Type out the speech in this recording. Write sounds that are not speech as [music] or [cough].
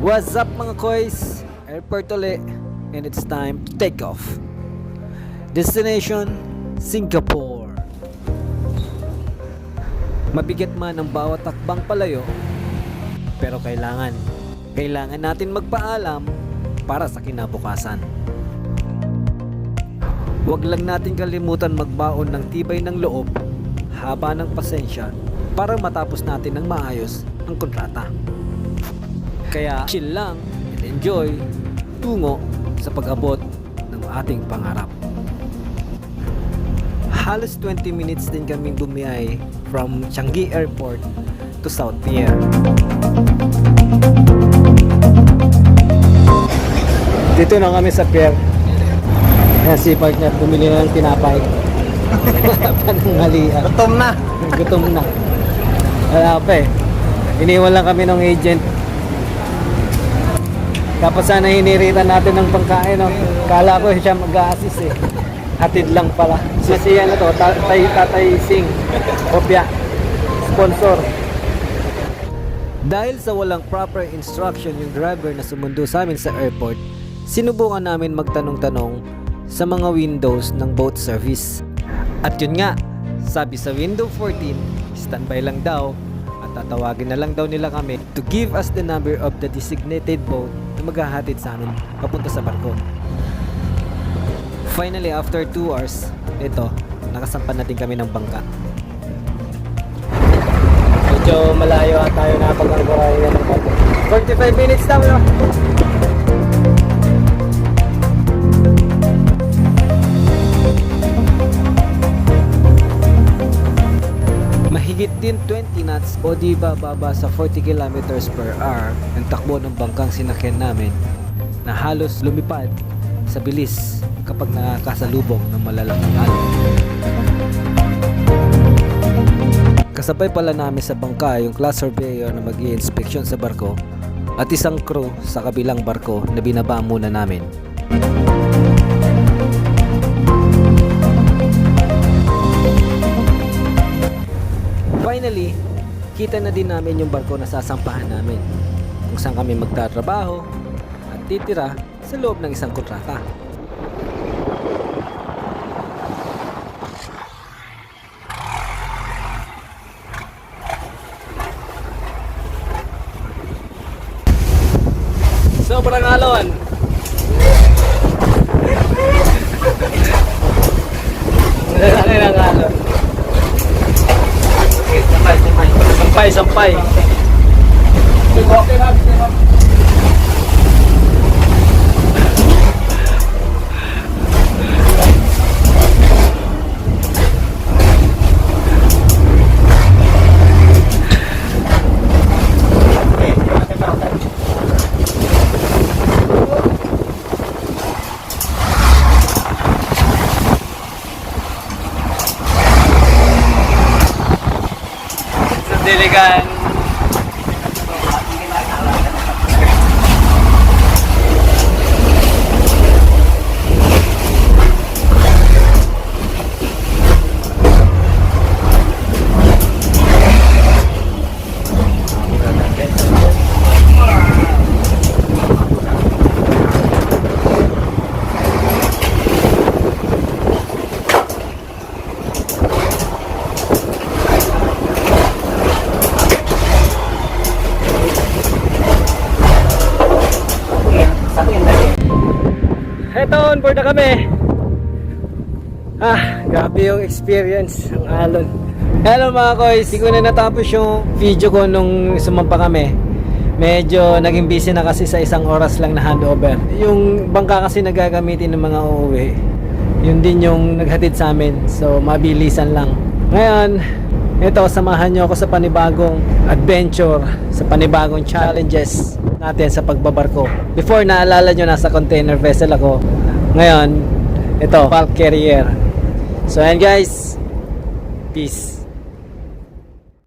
What's up mga koys? Airport uli and it's time to take off. Destination, Singapore. Mabigat man ang bawat takbang palayo, pero kailangan, kailangan natin magpaalam para sa kinabukasan. Huwag lang natin kalimutan magbaon ng tibay ng loob, haba ng pasensya, para matapos natin ng maayos ang kontrata. Kaya chill lang and enjoy tungo sa pag-abot ng ating pangarap. Halos 20 minutes din kaming bumiyay from Changi Airport to South Pier. Dito na kami sa pier. Ayan si partner, bumili na ng tinapay. [laughs] Pananghalian. Gutom na. Gutom na. Wala pa eh. Iniwan lang kami ng agent. Tapos sana hiniritan natin ng pangkain. No? Kala ko siya mag-a-assist eh. Hatid lang pala. Si si ano to, Tatay, tatay Sing. Kopya. Sponsor. Dahil sa walang proper instruction yung driver na sumundo sa amin sa airport, sinubukan namin magtanong-tanong sa mga windows ng boat service. At yun nga, sabi sa window 14, standby lang daw tatawagin na lang daw nila kami to give us the number of the designated boat na maghahatid sa amin papunta sa barko. Finally, after 2 hours, ito, nakasampan natin kami ng bangka. Medyo malayo at tayo na pag-argoray ng barko. 45 minutes daw, no? Mahigit din 20 knots o di ba baba sa 40 kilometers per hour ang takbo ng bangkang sinakyan namin na halos lumipad sa bilis kapag nakakasalubong ng malalaking alon. Kasabay pala namin sa bangka yung class surveyor na mag inspeksyon sa barko at isang crew sa kabilang barko na binaba muna namin. Kita na din namin yung barko na sasampahan namin kung saan kami magtatrabaho at titira sa loob ng isang kontrata. Sobrang alon! [laughs] Lalaki ng alon. Sampay, sampay. Sampay, sampay. Diligan. Ah, grabe yung experience ng alon. Hello mga koys, hindi ko na natapos yung video ko nung sumampa kami. Medyo naging busy na kasi sa isang oras lang na handover. Yung bangka kasi nagagamitin ng mga uuwi. Yun din yung naghatid sa amin. So, mabilisan lang. Ngayon, ito, samahan nyo ako sa panibagong adventure, sa panibagong challenges natin sa pagbabarko. Before, naalala nyo, nasa container vessel ako. Ngayon, ito, bulk carrier. So, ayan guys. Peace.